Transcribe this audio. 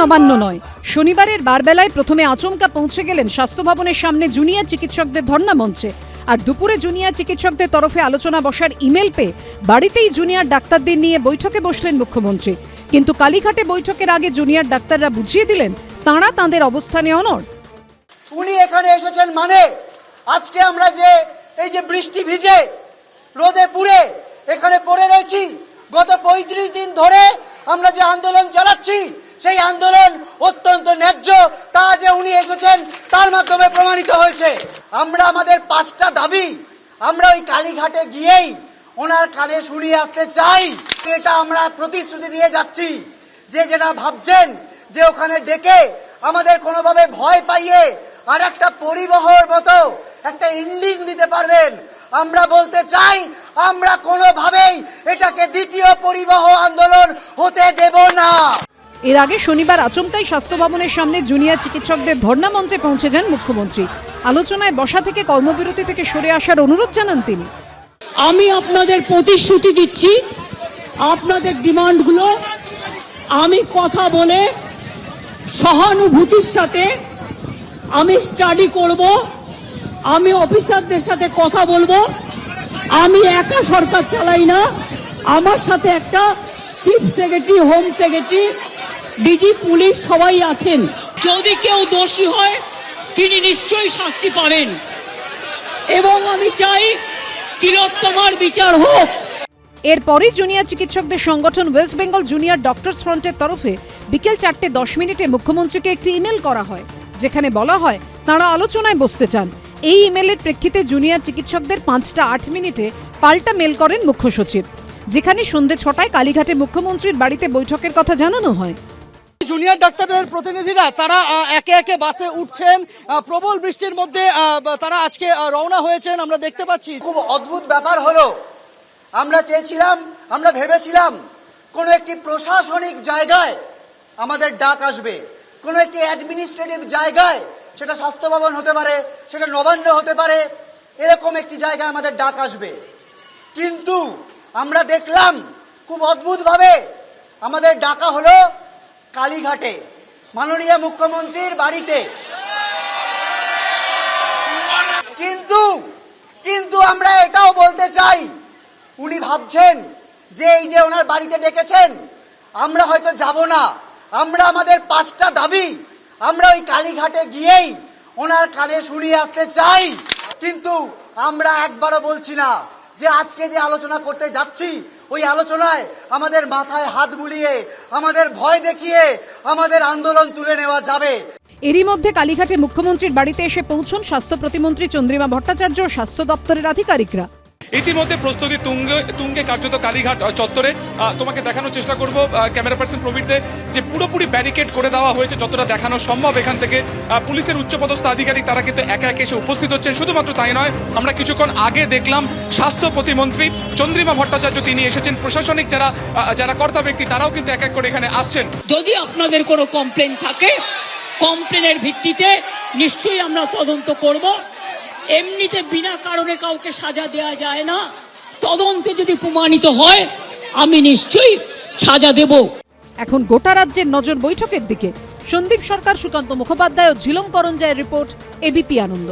নবান্ন নয়। শনিবারের বারবেলায় প্রথমে আচমকা পৌঁছে গেলেন স্বাস্থ্য ভবনের সামনে জুনিয়র চিকিৎসকদের ধর্ণা মঞ্চে। আর দুপুরে জুনিয়র চিকিৎসকদের তরফে আলোচনা বসার ইমেল পেয়ে বাড়িতেই জুনিয়র ডাক্তারদের নিয়ে বৈঠকে বসলেন মুখ্যমন্ত্রী। কিন্তু কালীঘাটে বৈঠকের আগে জুনিয়র ডাক্তাররা বুঝিয়ে দিলেন, তাঁরা তাঁদের অবস্থানে অনড়। উনি এখানে এসেছেন মানে আজকে আমরা যে, এই যে বৃষ্টি ভিজে, রোদে পুড়ে এখানে পড়ে রয়েছি গত পঁয়ত্রিশ দিন ধরে আমরা যে আন্দোলন চালাচ্ছি, সেই আন্দোলন অত্যন্ত ন্যায্য। তা যে উনি এসেছেন, তার মাধ্যমে প্রমাণিত হয়েছে। আমরা আমাদের পাঁচটা দাবি, আমরা ওই কালীঘাটে গিয়েই ওনার কানে শুনিয়ে আসতে চাই এটা আমরা প্রতিশ্রুতি দিয়ে যাচ্ছি। যে যেটা ভাবছেন যে ওখানে ডেকে আমাদের কোনোভাবে ভয় পাইয়ে আর একটা পরিবহর মতো একটা ইন্ডিং দিতে পারবেন, আমরা বলতে চাই, আমরা কোনোভাবেই এটাকে দ্বিতীয় পরিবহ আন্দোলন হতে দেব না। এর আগে শনিবার আচমকাই স্বাস্থ্য ভবনের সামনে জুনিয়র চিকিৎসকদের ধর্ণা মঞ্চে পৌঁছে যান মুখ্যমন্ত্রী। আলোচনায় বসা থেকে কর্মবিরতি থেকে সরে আসার অনুরোধ জানান তিনি। আমি আপনাদের প্রতিশ্রুতি দিচ্ছি আপনাদের ডিমান্ডগুলো আমি কথা বলে সহানুভূতির সাথে আমি স্টাডি করব আমি অফিসারদের সাথে কথা বলব। আমি একা সরকার চালাই না আমার সাথে একটা chief secretary, home secretary, DG police সবাই আছেন। যদি কেউ দোষী হয়, তিনি নিশ্চয়ই শাস্তি পাবেন। এবং আমি চাই তিলোত্তমার বিচার হোক। এরপরই জুনিয়র চিকিৎসকদের সংগঠন ওয়েস্ট বেঙ্গল জুনিয়র ডক্টরস ফ্রন্টের তরফে বিকেল চারটে দশ মিনিটে মুখ্যমন্ত্রীকে একটি ইমেল করা হয়, যেখানে বলা হয়, তাঁরা আলোচনায় বসতে চান। এই ইমেলের প্রেক্ষিতে জুনিয়র চিকিৎসকদের পাঁচটা আট মিনিটে পাল্টা মেল করেন মুখ্য সচিব। যেখানে সন্ধে ছটায় কালীঘাটে মুখ্যমন্ত্রীর বাড়িতে বৈঠকের কথা জানানো হয়। জুনিয়র ডাক্তারের প্রতিনিধিরা তারা একে একে বাসে উঠছেন। প্রবল বৃষ্টির মধ্যে তারা আজকে রওনা হয়েছেন আমরা দেখতে পাচ্ছি। খুব অদ্ভুত ব্যাপার হলো আমরা চেয়েছিলাম আমরা ভেবেছিলাম কোনো একটি প্রশাসনিক জায়গায় আমাদের ডাক আসবে কোনো একটি অ্যাডমিনিস্ট্রেটিভ জায়গায় সেটা স্বাস্থ্য ভবন হতে পারে সেটা নবান্ন হতে পারে এরকম একটি জায়গায় আমাদের ডাক আসবে। কিন্তু আমরা দেখলাম খুব অদ্ভুতভাবে আমাদের ডাকা হলো কালীঘাটে, মাননীয় মুখ্যমন্ত্রীর বাড়িতে। কিন্তু কিন্তু আমরা এটাও বলতে চাই, উনি ভাবছেন যে এই যে ওনার বাড়িতে ডেকেছেন, আমরা হয়তো যাব না। আমরা আমাদের পাঁচটা দাবি, আমরা ওই কালীঘাটে গিয়েই ওনার কানে শুনিয়ে আসতে চাই। কিন্তু আমরা একবারও বলছি না যে আজকে যে আলোচনা করতে যাচ্ছি, ওই আলোচনায় আমাদের মাথায় হাত বুলিয়ে, আমাদের ভয় দেখিয়ে, আমাদের আন্দোলন তুলে নেওয়া যাবে। এরই মধ্যে কালীঘাটে মুখ্যমন্ত্রীর বাড়িতে এসে পৌঁছন স্বাস্থ্য প্রতিমন্ত্রী চন্দ্রিমা ভট্টাচার্য স্বাস্থ্য দপ্তরের আধিকারিকরা। ইতিমধ্যে প্রস্তুতি তুঙ্গে তুঙ্গে কার্যত কালীঘাট চত্বরে। তোমাকে দেখানোর চেষ্টা করব ক্যামেরা পার্সন প্রবীরতে যে পুরোপুরি ব্যারিকেড করে দেওয়া হয়েছে, যতটা দেখানো সম্ভব এখান থেকে। পুলিশের উচ্চপদস্থ আধিকারিক তারা কিন্তু একে একে এসে উপস্থিত হচ্ছেন। শুধুমাত্র তাই নয়, আমরা কিছুক্ষণ আগে দেখলাম স্বাস্থ্য প্রতিমন্ত্রী চন্দ্রিমা ভট্টাচার্য তিনি এসেছেন। প্রশাসনিক যারা যারা কর্তা ব্যক্তি, তারাও কিন্তু এক এক করে এখানে আসছেন। যদি আপনাদের কোনো কমপ্লেন থাকে কমপ্লেনের ভিত্তিতে নিশ্চয়ই আমরা তদন্ত করব। এমনিতে বিনা কারণে কাউকে সাজা দেয়া যায় না। তদন্তে যদি প্রমাণিত হয়, আমি নিশ্চয়ই সাজা দেব। এখন গোটা রাজ্যের নজর বৈঠকের দিকে। সন্দীপ সরকার, সুকান্ত মুখোপাধ্যায় ও ঝিলম করঞ্জয়ের রিপোর্ট এবিপি আনন্দ।